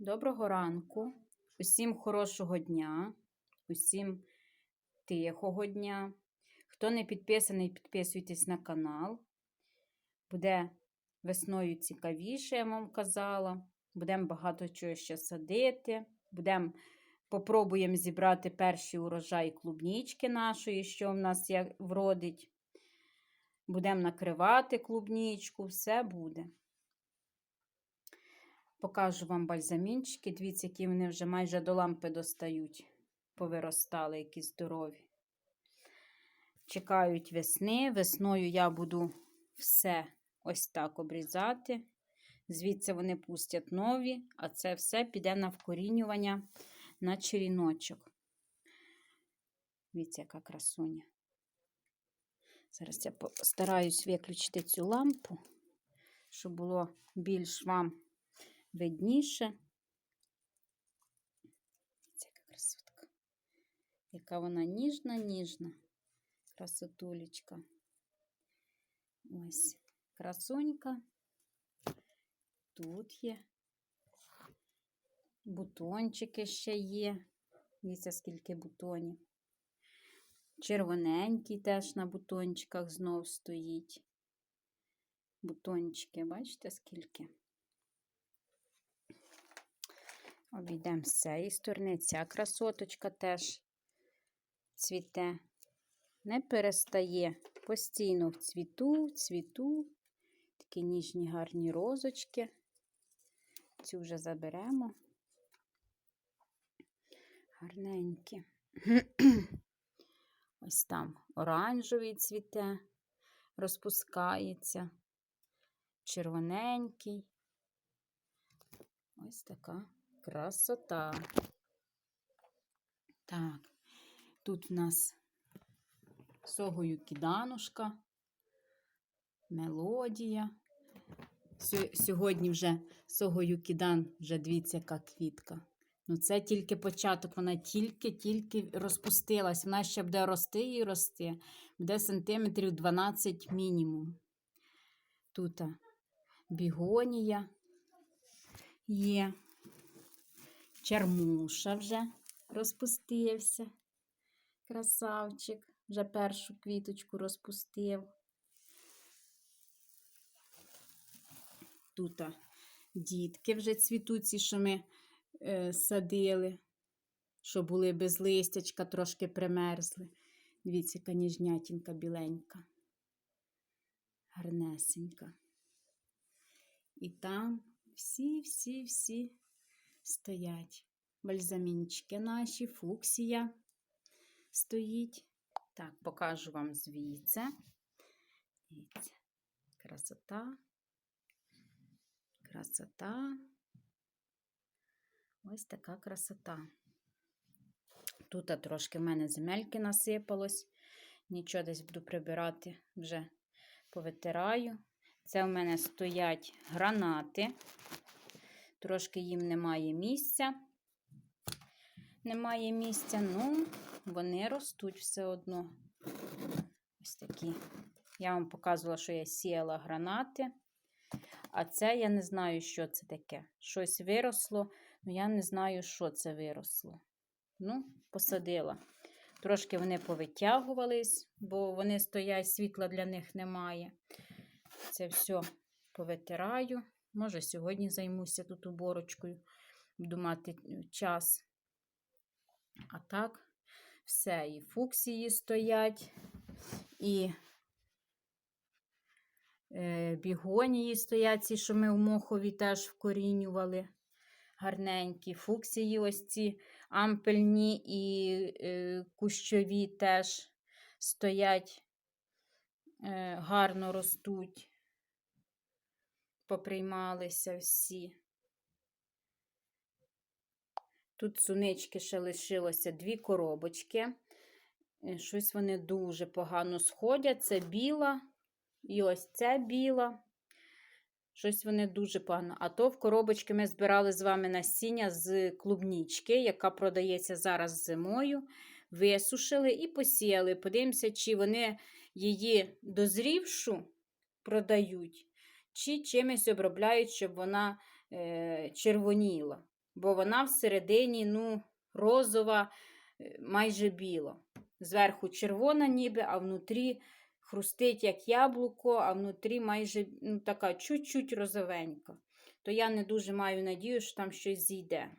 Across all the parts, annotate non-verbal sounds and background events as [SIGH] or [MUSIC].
Доброго ранку, усім хорошого дня, усім тихого дня. Хто не підписаний, підписуйтесь на канал. Буде весною цікавіше, я вам казала. Будемо багато чого ще садити. Будемо попробуємо зібрати перший урожай клубнічки нашої, що в нас вродить. Будемо накривати клубнічку, все буде. Покажу вам бальзамінчики. Дивіться, які вони вже майже до лампи достають. Повиростали, які здорові. Чекають весни. Весною я буду все ось так обрізати. Звідси вони пустять нові, а це все піде на вкорінювання на черіночок. Дивіться, яка красуня. Зараз я постараюсь виключити цю лампу, щоб було більш вам видніше. Це красотка. Яка вона ніжна, ніжна красотулечка. Ось красунька. Тут є. Бутончики ще є. Дивіться, скільки бутонів. Червоненький теж на бутончиках знов стоїть. Бутончики, бачите, скільки? Обійдемо з цієї сторони. Ця красоточка теж цвіте, не перестає. Постійно в цвіту, цвіту. Такі ніжні гарні розочки. Цю вже заберемо. Гарненькі. [CLEARS THROAT] Ось там оранжевий цвіте, розпускається, червоненький. Ось така красота. Так, тут в нас согою киданушка, мелодія. Сьогодні вже согою кидан, вже дивіться, яка квітка. Ну, це тільки початок, вона тільки-тільки розпустилась. Вона ще буде рости і рости. Буде сантиметрів 12 мінімум. Тут бігонія є. Чермуша вже розпустився. Красавчик. Вже першу квіточку розпустив. Тут дітки вже цвітуть, ці, що ми е, садили, що були без листячка, трошки примерзли. Дивіться, яка ніжнятінка біленька, гарнесенька. І там всі-всі-всі стоять. Бальзамінчики наші, фуксія стоїть. Так, покажу вам звідси. Дивіться, красота, красота. Ось така красота. Тут трошки в мене земельки насипалось. Нічого десь буду прибирати, вже повитираю. Це в мене стоять гранати. Трошки їм немає місця. Немає місця, ну, вони ростуть все одно. Ось такі. Я вам показувала, що я сіяла гранати. А це я не знаю, що це таке. Щось виросло, але я не знаю, що це виросло. Ну, посадила. Трошки вони повитягувались, бо вони стоять, світла для них немає. Це все повитираю. Може, сьогодні займуся тут уборочкою, буду мати час. А так, все, і фуксії стоять, і е, бігонії стоять, ці, що ми в мохові теж вкорінювали. Гарненькі. Фуксії ось ці ампельні і е, кущові теж стоять, е, гарно ростуть, поприймалися всі. Тут сунички ще лишилося дві коробочки. Е, Щось вони дуже погано сходять. Це біла. І ось це біла. Щось вони дуже погано. А то в коробочки ми збирали з вами насіння з клубнічки, яка продається зараз зимою. Висушили і посіяли. Подивимося, чи вони її дозрівшу продають, чи чимось обробляють, щоб вона е, червоніла. бо вона всередині, ну, розова, е, майже біла. Зверху червона, ніби, а внутрі хрустить як яблуко, а внутрі майже ну, така чуть-чуть розовенька. То я не дуже маю надію, що там щось зійде.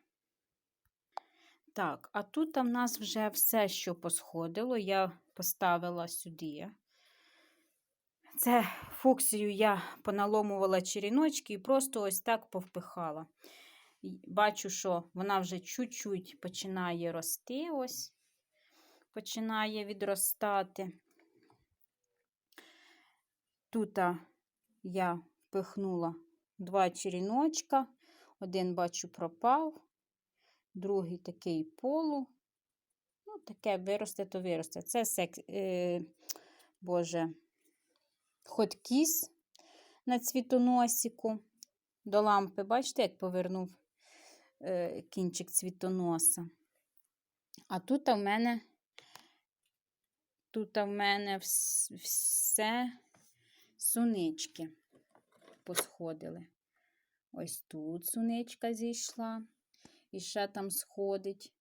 Так, а тут в нас вже все, що посходило, я поставила сюди. Це фуксію я поналомувала черіночки і просто ось так повпихала. Бачу, що вона вже чуть-чуть починає рости, ось, починає відростати. Тут я впихнула два черіночка, один, бачу, пропав, другий такий полу. Ну, таке виросте, то виросте. Це сек... е... Боже, хоткіс на цвітоносіку до лампи. Бачите, як повернув е, кінчик цвітоноса. А тут в мене тут в мене все сунички посходили. Ось тут суничка зійшла і ще там сходить.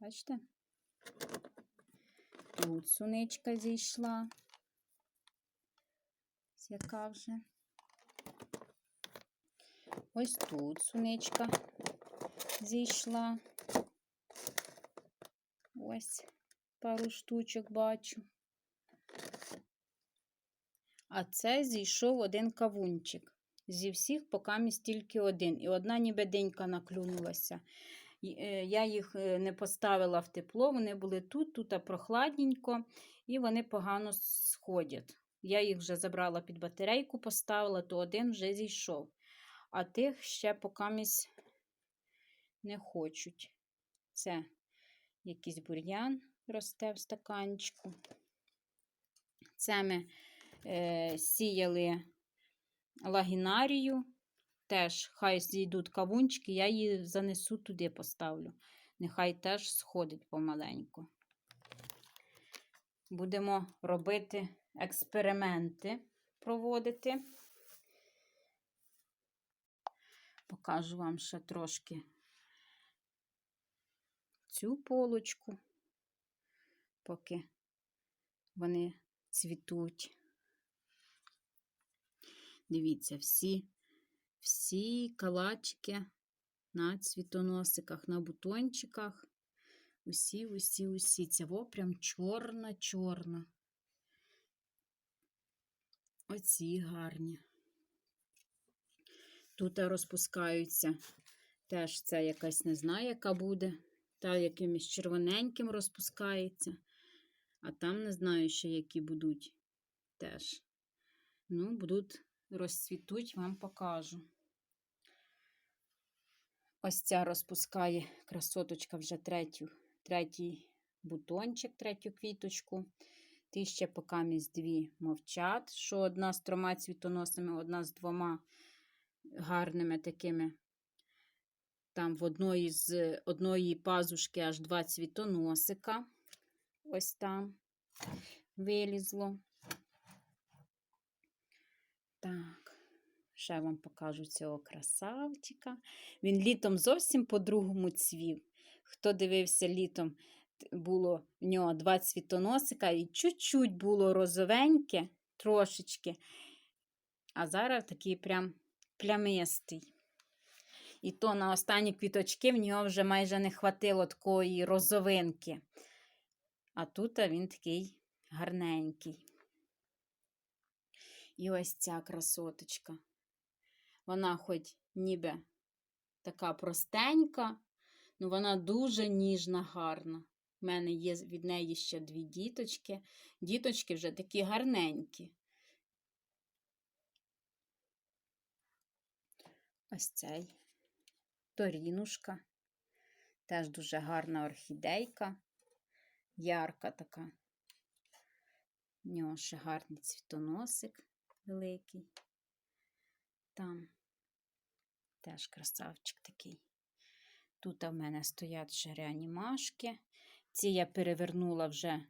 Бачите? Тут суничка зійшла. Ось Яка вже. Ось тут суничка зійшла. Ось пару штучок бачу. А це зійшов один кавунчик. Зі всіх поки тільки один. І одна ніби денька наклюнулася. Е, Я їх е, не поставила в тепло, вони були тут, тут прохладненько, і вони погано сходять. Я їх вже забрала під батарейку, поставила, то один вже зійшов. А тих ще поки не хочуть. Це якийсь бур'ян росте в стаканчику. Це ми е, сіяли лагінарію. Теж хай зійдуть кавунчики, я її занесу туди поставлю. Нехай теж сходить помаленьку. Будемо робити експерименти, проводити. Покажу вам ще трошки цю полочку, поки вони цвітуть. Дивіться, всі, всі калачики на цвітоносиках, на бутончиках. Усі, усі, усі. Во прям чорна-чорна. Оці гарні. Тут розпускаються. Теж це якась не знаю, яка буде. Та якимось червоненьким розпускається. А там не знаю ще, які будуть теж. Ну, будуть розцвітуть, вам покажу. Ось ця розпускає красоточка вже третю, третій бутончик, третю квіточку. Ті ще покамість дві мовчать, що одна з трьома цвітоносами, одна з двома гарними такими. Там в одної з одної пазушки аж два цвітоносика. Ось там вилізло. Так, ще вам покажу цього красавчика. Він літом зовсім по-другому цвів. Хто дивився літом, було в нього два цвітоносика і чуть-чуть було розовеньке, трошечки. А зараз такий прям плямистий. І то на останні квіточки в нього вже майже не хватило такої розовинки. А тут він такий гарненький. І ось ця красоточка. Вона хоч ніби така простенька, ну вона дуже ніжна, гарна. У мене є від неї ще дві діточки. Діточки вже такі гарненькі. Ось цей торінушка. Теж дуже гарна орхідейка. Ярка така. У нього ще гарний цвітоносик великий. Там теж красавчик такий. Тут в мене стоять ще реанімашки. Ці я перевернула вже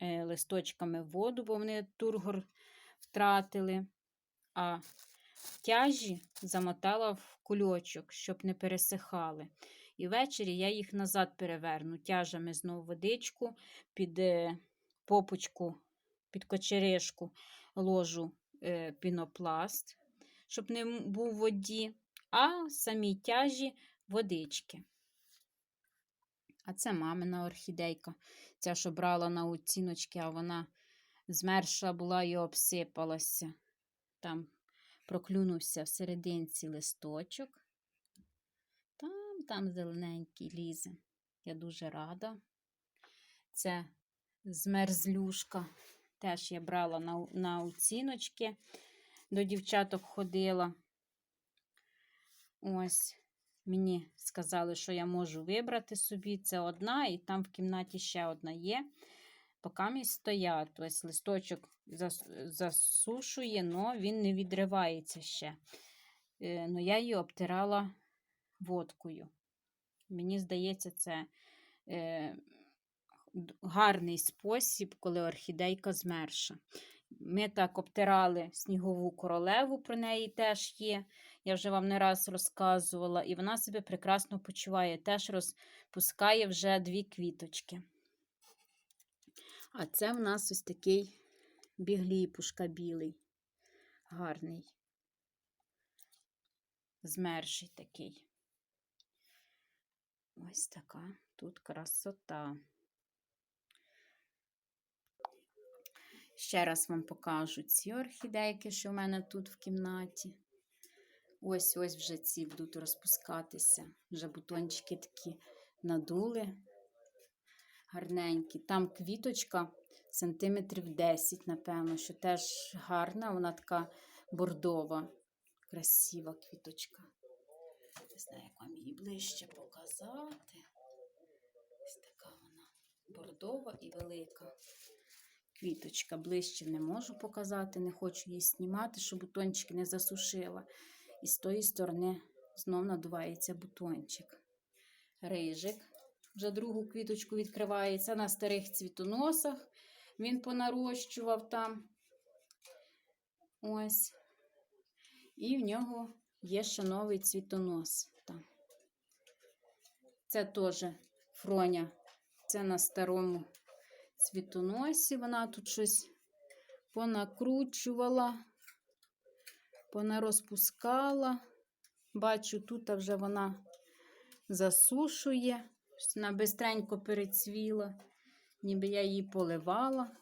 е, листочками в воду, бо вони тургор втратили. А тяжі замотала в кульочок, щоб не пересихали. І ввечері я їх назад переверну тяжами знову водичку під е, попочку, під кочеришку ложу е, пінопласт, щоб не був в воді, а самі тяжі водички. А це мамина орхідейка. Ця, що брала на оціночки, а вона змерша була і обсипалася. Там проклюнувся в листочок. Там, там зелененький лізе. Я дуже рада. Це змерзлюшка. Теж я брала на, на оціночки. До дівчаток ходила. Ось. Мені сказали, що я можу вибрати собі. Це одна, і там в кімнаті ще одна є. Поки мій стоять. Ось листочок засушує, але він не відривається ще. Е, Ну, я її обтирала водкою. Мені здається, це е, гарний спосіб, коли орхідейка змерша. Ми так обтирали снігову королеву, про неї теж є. Я вже вам не раз розказувала, і вона себе прекрасно почуває. Теж розпускає вже дві квіточки. А це в нас ось такий бігліпушка білий, гарний, змерший такий. Ось така тут красота. Ще раз вам покажу ці орхідейки, що в мене тут в кімнаті. Ось ось вже ці будуть розпускатися. Вже бутончики такі надули. Гарненькі. Там квіточка сантиметрів 10, напевно, що теж гарна, вона така бордова, красива квіточка. Не знаю, як вам її ближче показати. Ось така вона бордова і велика. Квіточка ближче не можу показати, не хочу її знімати, щоб бутончики не засушила. І з тої сторони знов надувається бутончик. Рижик. Вже другу квіточку відкривається на старих цвітоносах. Він понарощував там. Ось. І в нього є ще новий цвітонос. Там. Це теж фроня. Це на старому цвітоносі. Вона тут щось понакручувала, понарозпускала. Бачу, тут вже вона засушує. Вона бистренько перецвіла, ніби я її поливала.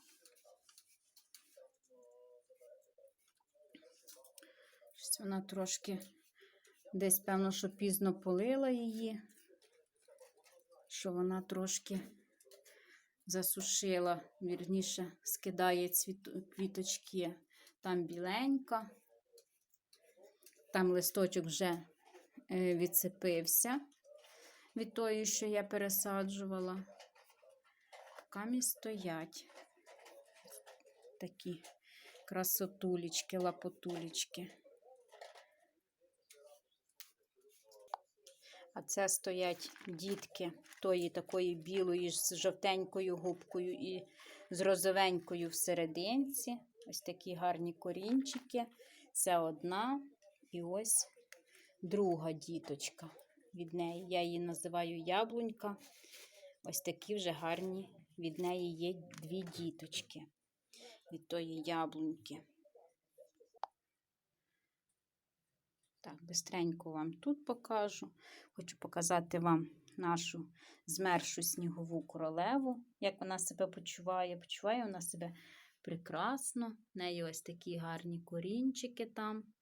Вона трошки десь, певно, що пізно полила її, що вона трошки засушила, вірніше, скидає квіточки. Там біленька, там листочок вже е, відсипився від тої, що я пересаджувала. Камі стоять такі красотулечки, лапотулечки. А це стоять дітки тої такої білої з жовтенькою губкою і з розовенькою всерединці. Ось такі гарні корінчики. Це одна і ось друга діточка від неї. Я її називаю яблунька. Ось такі вже гарні від неї є дві діточки від тої яблуньки. Так, бистренько вам тут покажу. Хочу показати вам нашу змершу снігову королеву, як вона себе почуває. Почуває вона себе прекрасно. В неї ось такі гарні корінчики там.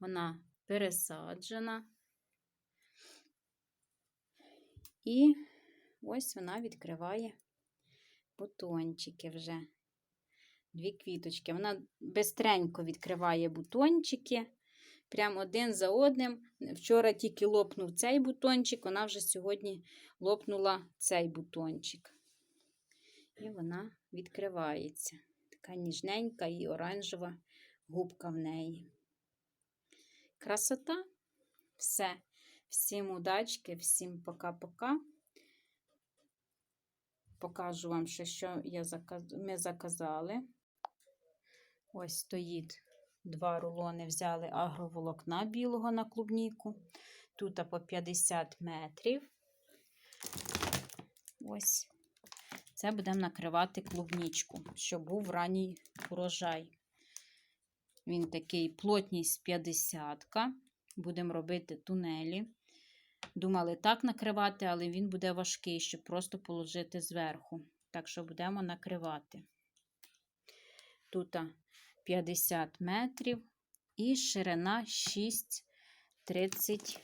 Вона пересаджена. І ось вона відкриває бутончики вже. Дві квіточки. Вона бистренько відкриває бутончики. Прямо один за одним. Вчора тільки лопнув цей бутончик, вона вже сьогодні лопнула цей бутончик. І вона відкривається. Така ніжненька і оранжева губка в неї. Красота. Все. Всім удачки, всім пока-пока. Покажу вам ще, що я заказ... ми заказали. Ось стоїть два рулони взяли агроволокна білого на клубніку. Тут по 50 метрів. Ось. Це будемо накривати клубнічку, щоб був ранній урожай. Він такий плотність 50. Будемо робити тунелі. Думали так накривати, але він буде важкий, щоб просто положити зверху. Так що будемо накривати. Тут 50 метрів і ширина 6,30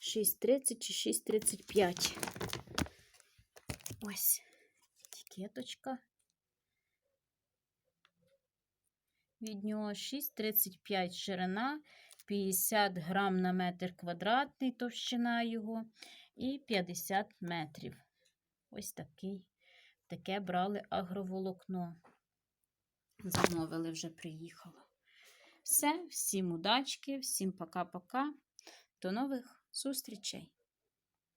6,30 чи 6,35. Ось етикеточка. Від нього 6,35 ширина, 50 грам на метр квадратний товщина його і 50 метрів. Ось такий. Таке брали агроволокно. Замовили, вже приїхало. Все, всім удачки, всім пока-пока. До нових зустрічей!